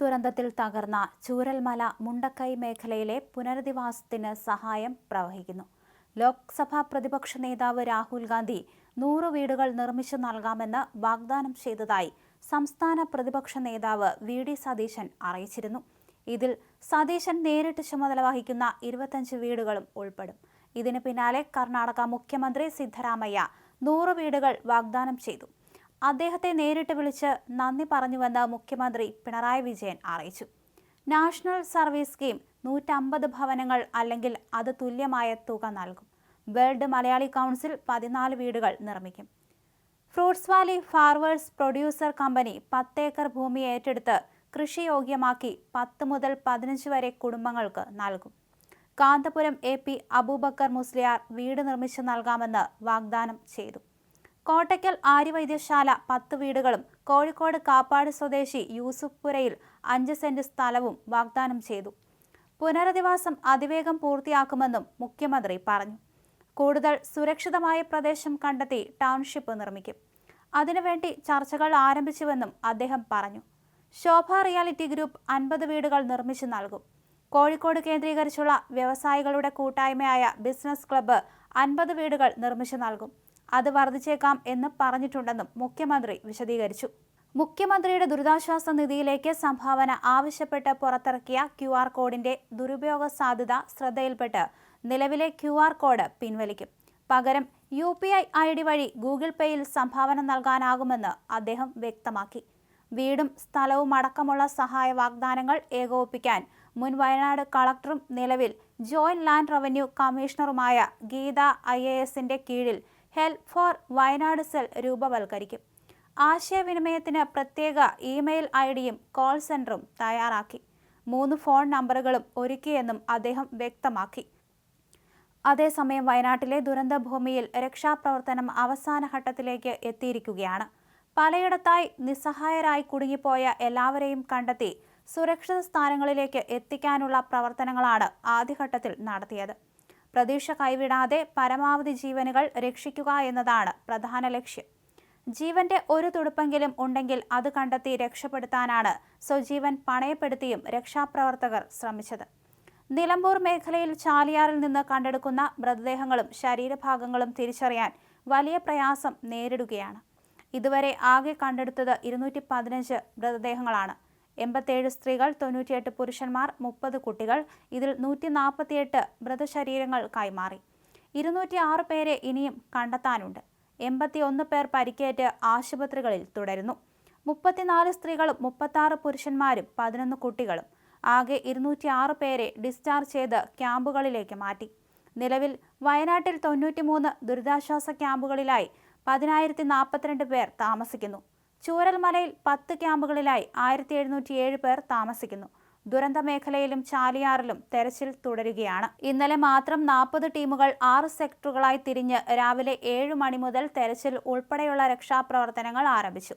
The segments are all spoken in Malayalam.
ദുരന്തത്തിൽ തകർന്ന ചൂരൽമല മുണ്ടക്കൈ മേഖലയിലെ പുനരധിവാസത്തിന് സഹായം പ്രവഹിക്കുന്നു. ലോക്സഭാ പ്രതിപക്ഷ നേതാവ് രാഹുൽ ഗാന്ധി നൂറ് വീടുകൾ നിർമ്മിച്ചു നൽകാമെന്ന് വാഗ്ദാനം ചെയ്തതായി സംസ്ഥാന പ്രതിപക്ഷ നേതാവ് വി ഡി സതീശൻ അറിയിച്ചിരുന്നു. ഇതിൽ സതീശൻ നേരിട്ട് ചുമതല വഹിക്കുന്ന ഇരുപത്തഞ്ച് വീടുകളും ഉൾപ്പെടും. ഇതിന് പിന്നാലെ കർണാടക മുഖ്യമന്ത്രി സിദ്ധരാമയ്യ നൂറ് വീടുകൾ വാഗ്ദാനം ചെയ്തു. അദ്ദേഹത്തെ നേരിട്ട് വിളിച്ച് നന്ദി പറഞ്ഞുവെന്ന് മുഖ്യമന്ത്രി പിണറായി വിജയൻ അറിയിച്ചു. നാഷണൽ സർവീസ് സ്കീം നൂറ്റമ്പത് ഭവനങ്ങൾ അല്ലെങ്കിൽ അത് തുല്യമായ തുക നൽകും. വേൾഡ് മലയാളി കൗൺസിൽ പതിനാല് വീടുകൾ നിർമ്മിക്കും. Fruits valley farmers producer company പത്തേക്കർ ഭൂമി ഏറ്റെടുത്ത് കൃഷിയോഗ്യമാക്കി പത്ത് മുതൽ പതിനഞ്ച് വരെ കുടുംബങ്ങൾക്ക് നൽകും. കാന്തപുരം എ പി അബൂബക്കർ മുസ്ലിയാർ വീട് നിർമ്മിച്ചു നൽകാമെന്ന് വാഗ്ദാനം ചെയ്തു. കോട്ടയ്ക്കൽ ആര്യവൈദ്യശാല പത്ത് വീടുകളും കോഴിക്കോട് കാപ്പാട് സ്വദേശി യൂസുഫ്പുരയിൽ അഞ്ച് സെന്റ് സ്ഥലവും വാഗ്ദാനം ചെയ്തു. പുനരധിവാസം അതിവേഗം പൂർത്തിയാക്കുമെന്നും മുഖ്യമന്ത്രി പറഞ്ഞു. കൂടുതൽ സുരക്ഷിതമായ പ്രദേശം കണ്ടെത്തി ടൗൺഷിപ്പ് നിർമ്മിക്കും. അതിനുവേണ്ടി ചർച്ചകൾ ആരംഭിച്ചുവെന്നും അദ്ദേഹം പറഞ്ഞു. ശോഭ റിയാലിറ്റി ഗ്രൂപ്പ് അൻപത് വീടുകൾ നിർമ്മിച്ചു നൽകും. കോഴിക്കോട് കേന്ദ്രീകരിച്ചുള്ള വ്യവസായികളുടെ കൂട്ടായ്മയായ ബിസിനസ് ക്ലബ്ബ് അൻപത് വീടുകൾ നിർമ്മിച്ചു നൽകും. അത് വർദ്ധിച്ചേക്കാം എന്ന് പറഞ്ഞിട്ടുണ്ടെന്നും മുഖ്യമന്ത്രി വിശദീകരിച്ചു. മുഖ്യമന്ത്രിയുടെ ദുരിതാശ്വാസ നിധിയിലേക്ക് സംഭാവന ആവശ്യപ്പെട്ട് പുറത്തിറക്കിയ ക്യു ആർ കോഡിന്റെ ദുരുപയോഗ സാധ്യത ശ്രദ്ധയിൽപ്പെട്ട് നിലവിലെ ക്യു ആർ കോഡ് പിൻവലിക്കും. പകരം U P I I D വഴി ഗൂഗിൾ പേയിൽ സംഭാവന നൽകാനാകുമെന്ന് അദ്ദേഹം വ്യക്തമാക്കി. വീടും സ്ഥലവും അടക്കമുള്ള സഹായ വാഗ്ദാനങ്ങൾ ഏകോപിപ്പിക്കാൻ മുൻ വയനാട് കളക്ടറും നിലവിൽ ജോയിന്റ് ലാൻഡ് റവന്യൂ കമ്മീഷണറുമായ ഗീത ഐ എ എസിന്റെ കീഴിൽ ഹെൽപ്പ് ഫോർ വയനാട് സെൽ രൂപവൽക്കരിക്കും. ആശയവിനിമയത്തിന് പ്രത്യേക ഇമെയിൽ ഐ ഡിയും കോൾ സെന്ററും തയ്യാറാക്കി. മൂന്ന് ഫോൺ നമ്പറുകളും ഒരുക്കിയെന്നും അദ്ദേഹം വ്യക്തമാക്കി. അതേസമയം വയനാട്ടിലെ ദുരന്തഭൂമിയിൽ രക്ഷാപ്രവർത്തനം അവസാന ഘട്ടത്തിലേക്ക് എത്തിയിരിക്കുകയാണ്. പലയിടത്തായി നിസ്സഹായരായി കുടുങ്ങിപ്പോയ എല്ലാവരെയും കണ്ടെത്തി സുരക്ഷിത സ്ഥാനങ്ങളിലേക്ക് എത്തിക്കാനുള്ള പ്രവർത്തനങ്ങളാണ് ആദ്യഘട്ടത്തിൽ നടത്തിയത്. പ്രതീക്ഷ കൈവിടാതെ പരമാവധി ജീവനുകൾ രക്ഷിക്കുക എന്നതാണ് പ്രധാന ലക്ഷ്യം. ജീവന്റെ ഒരു തുടുപ്പെങ്കിലും ഉണ്ടെങ്കിൽ അത് കണ്ടെത്തി രക്ഷപ്പെടുത്താനാണ് സ്വജീവൻ പണയപ്പെടുത്തിയും രക്ഷാപ്രവർത്തകർ ശ്രമിച്ചത്. നിലമ്പൂർ മേഖലയിൽ ചാലിയാറിൽ നിന്ന് കണ്ടെടുക്കുന്ന മൃതദേഹങ്ങളും ശരീരഭാഗങ്ങളും തിരിച്ചറിയാൻ വലിയ പ്രയാസം നേരിടുകയാണ്. ഇതുവരെ ആകെ കണ്ടെടുത്തത് ഇരുന്നൂറ്റി പതിനഞ്ച് മൃതദേഹങ്ങളാണ്. എൺപത്തേഴ് സ്ത്രീകൾ തൊണ്ണൂറ്റിയെട്ട് പുരുഷന്മാർ മുപ്പത് കുട്ടികൾ. ഇതിൽ നൂറ്റി നാൽപ്പത്തിയെട്ട് മൃതശരീരങ്ങൾ കൈമാറി. ഇരുന്നൂറ്റി ആറ് പേരെ ഇനിയും കണ്ടെത്താനുണ്ട്. എൺപത്തി ഒന്ന് പേർ പരിക്കേറ്റ് ആശുപത്രികളിൽ തുടരുന്നു. മുപ്പത്തിനാല് സ്ത്രീകളും മുപ്പത്താറ് പുരുഷന്മാരും പതിനൊന്ന് കുട്ടികളും ആകെ ഇരുന്നൂറ്റി ആറ് പേരെ ഡിസ്ചാർജ് ചെയ്ത് ക്യാമ്പുകളിലേക്ക് മാറ്റി. നിലവിൽ വയനാട്ടിൽ തൊണ്ണൂറ്റിമൂന്ന് ദുരിതാശ്വാസ ക്യാമ്പുകളിലായി പതിനായിരത്തി നാൽപ്പത്തിരണ്ട് പേർ താമസിക്കുന്നു. ചൂരൽമലയിൽ പത്ത് ക്യാമ്പുകളിലായി ആയിരത്തി എഴുന്നൂറ്റി ഏഴ് പേർ താമസിക്കുന്നു. ദുരന്ത മേഖലയിലും ചാലിയാറിലും തെരച്ചിൽ തുടരുകയാണ്. ഇന്നലെ മാത്രം നാൽപ്പത് ടീമുകൾ ആറ് സെക്ടറുകളായി തിരിഞ്ഞ് രാവിലെ ഏഴ് മണി മുതൽ തെരച്ചിൽ ഉൾപ്പെടെയുള്ള രക്ഷാപ്രവർത്തനങ്ങൾ ആരംഭിച്ചു.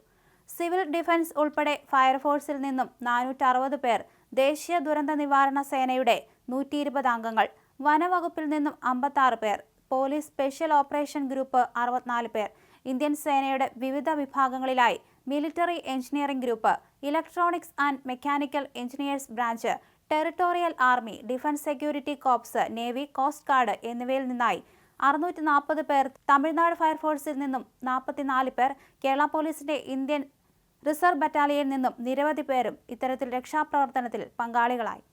സിവിൽ ഡിഫൻസ് ഉൾപ്പെടെ ഫയർഫോഴ്സിൽ നിന്നും നാനൂറ്ററുപത് പേർ ദേശീയ ദുരന്ത നിവാരണ സേനയുടെ നൂറ്റി ഇരുപത് അംഗങ്ങൾ വനവകുപ്പിൽ നിന്നും അമ്പത്താറ് പേർ പോലീസ് സ്പെഷ്യൽ ഓപ്പറേഷൻ ഗ്രൂപ്പ് അറുപത്തിനാല് പേർ ഇന്ത്യൻ സേനയുടെ വിവിധ വിഭാഗങ്ങളിലായി military engineering group electronics and mechanical engineers branch territorial army defence security corps navy coast guard എന്നിവയിൽ നിന്നായി അറുന്നൂറ്റി നാൽപ്പത് പേർ തമിഴ്നാട് ഫയർഫോഴ്സിൽ നിന്നും നാൽപ്പത്തിനാല് പേർ കേരള പോലീസിന്റെ ഇന്ത്യൻ റിസർവ് ബറ്റാലിയനിൽ നിന്നും നിരവധി പേരും ഇത്തരത്തിൽ രക്ഷാപ്രവർത്തനത്തിൽ പങ്കാളികളായി.